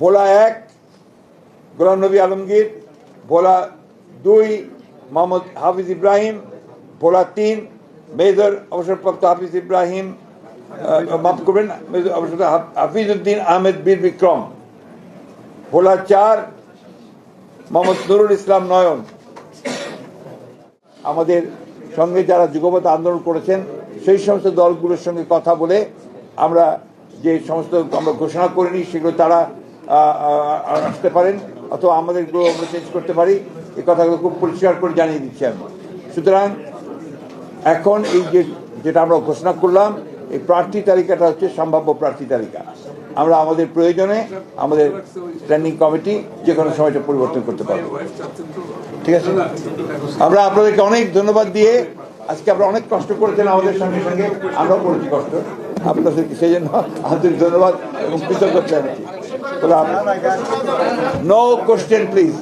ভোলা এক, গোলাম নবী আলমগীর, ভোলা দুই, মোহাম্মদ হাফিজ ইব্রাহিম, ভোলা তিন, মেজর অবসরপ্রাপ্ত হাফিজ ইব্রাহিম মাফ করবেন, মেজর অবসরপ্রাপ্ত হাফ- হাফিজউদ্দিন আহমেদ বীর বিক্রম। ভোলা চার, মোহাম্মদ নুরুল ইসলাম নয়ন। আমাদের সঙ্গে যারা যুগপথ আন্দোলন করেছেন, সেই সমস্ত দলগুলোর সঙ্গে কথা বলে আমরা যে সমস্ত আমরা ঘোষণা করিনি, সেগুলো তারা আসতে পারেন, অথবা আমাদেরগুলো আমরা চেঞ্জ করতে পারি। এই কথাগুলো খুব পরিষ্কার করে জানিয়ে দিচ্ছি আমি। সুতরাং, এখন এই যে, যেটা আমরা ঘোষণা করলাম, এই প্রার্থী তালিকাটা হচ্ছে সম্ভাব্য প্রার্থী তালিকা। আমরা আমাদের প্রয়োজনে আমাদের স্ট্যান্ডিং কমিটি যে কোনো সময়টা পরিবর্তন করতে পারব। ঠিক আছে? আমরা আপনাদেরকে অনেক ধন্যবাদ দিয়ে আজকে আপনারা অনেক কষ্ট করেছেন আমাদের সঙ্গে সঙ্গে। আমরাও করেছি কষ্ট। আপনাদেরকে সেই জন্য আন্তরিক ধন্যবাদ এবং কৃতজ্ঞতা জানাচ্ছি। নো কোশ্চেন প্লিজ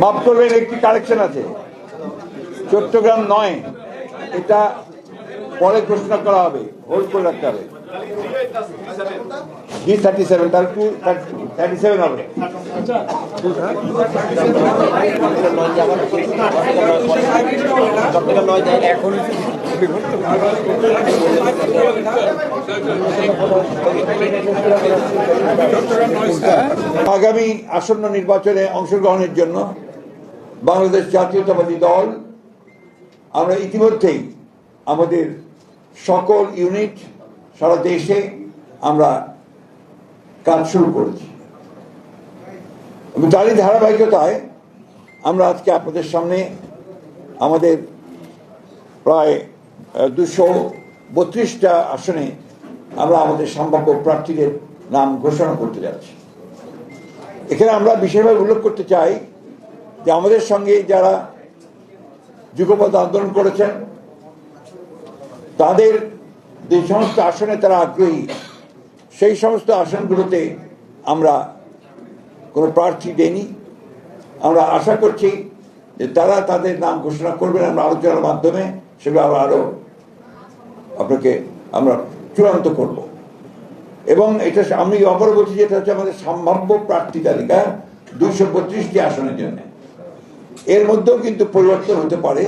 মাফ করবেন, একটি কারেকশন আছে। চট্টগ্রাম নয়। এটা পরে ঘোষণা করা হবে। হোল্ড করে রাখতে হবে। জি থার্টি সেভেন তার টু থার্টি সেভেন হবে। আগামী আসন্ন নির্বাচনে অংশগ্রহণের জন্য বাংলাদেশ জাতীয়তাবাদী দল, আমরা ইতিমধ্যেই আমাদের সকল ইউনিট সারা দেশে আমরা কাজ শুরু করেছি। তারই ধারাবাহিকতায় আমরা আজকে আপনাদের সামনে আমাদের প্রায় দুশো বত্রিশটা আসনে আমরা আমাদের সম্ভাব্য প্রার্থীদের নাম ঘোষণা করতে যাচ্ছি। এখানে আমরা বিশেষভাবে উল্লেখ করতে চাই যে আমাদের সঙ্গে যারা যুগপথ আন্দোলন করেছেন, তাদের যে সমস্ত আসনে তারা আগ্রহী। সেই সমস্ত আসনগুলোতে আমরা কোনো প্রার্থী দেইনি। আমরা আশা করছি যে তারা তাদের নাম ঘোষণা করবেন। আমরা আলোচনার মাধ্যমে সেগুলো আমরা আরও আপনাকে আমরা চূড়ান্ত করব। এবং এটা আমি অপর বলছি যে এটা হচ্ছে আমাদের সম্ভাব্য প্রার্থী তালিকা, দুইশো বত্রিশটি আসনের জন্য। এর মধ্যেও কিন্তু পরিবর্তন হতে পারে।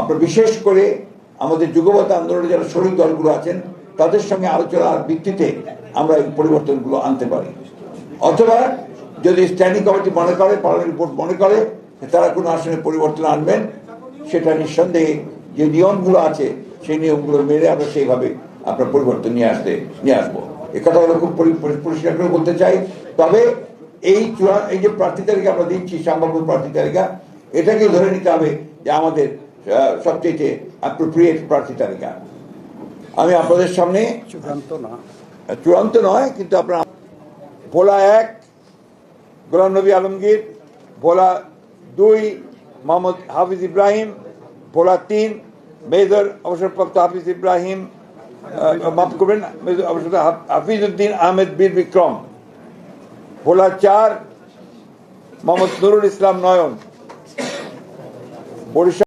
আপনার বিশেষ করে আমাদের যুগপথ আন্দোলনে যারা শরীর দলগুলো আছেন তাদের সঙ্গে আলোচনার ভিত্তিতে আমরা এই পরিবর্তনগুলো আনতে পারি। অথবা যদি স্ট্যান্ডিং কমিটি মনে করে পার্লামেন্ট বোর্ড মনে করে, তারা কোনো আসনে পরিবর্তন আনবেন, সেটা নিঃসন্দেহে যে নিয়মগুলো আছে, সেই নিয়মগুলো মেনে আমরা সেইভাবে আপনার পরিবর্তন নিয়ে আসতে, নিয়ে আসব। এ কথাগুলো খুব পরি- পরি- পরিষ্কার করে বলতে চাই। তবে এই চূড়া, এই যে প্রার্থী তালিকা আমরা দিচ্ছি, সম্ভাব্য প্রার্থী তালিকা এটাকে ধরে নিতে হবে যে আমাদের সবচেয়ে অ্যাপ্রোপ্রিয়েট প্রার্থী তালিকা। আমি আপনাদের সামনে চূড়ান্ত না। চূড়ান্ত নয় কিন্তু আপনার ভোলা এক গোলাম নবী আলমগীর ভোলা দুই মোহাম্মদ হাফিজ ইব্রাহিম ভোলা তিন মেজর অবসরপ্রাপ্ত হাফিজ ইব্রাহিম মাফ করবেন মেজর অবসরপ্রাপ্ত হাফ- হাফিজউদ্দিন আহমেদ বীর বিক্রম ভোলা চার মোহাম্মদ নুরুল ইসলাম নয়ন বরিশাল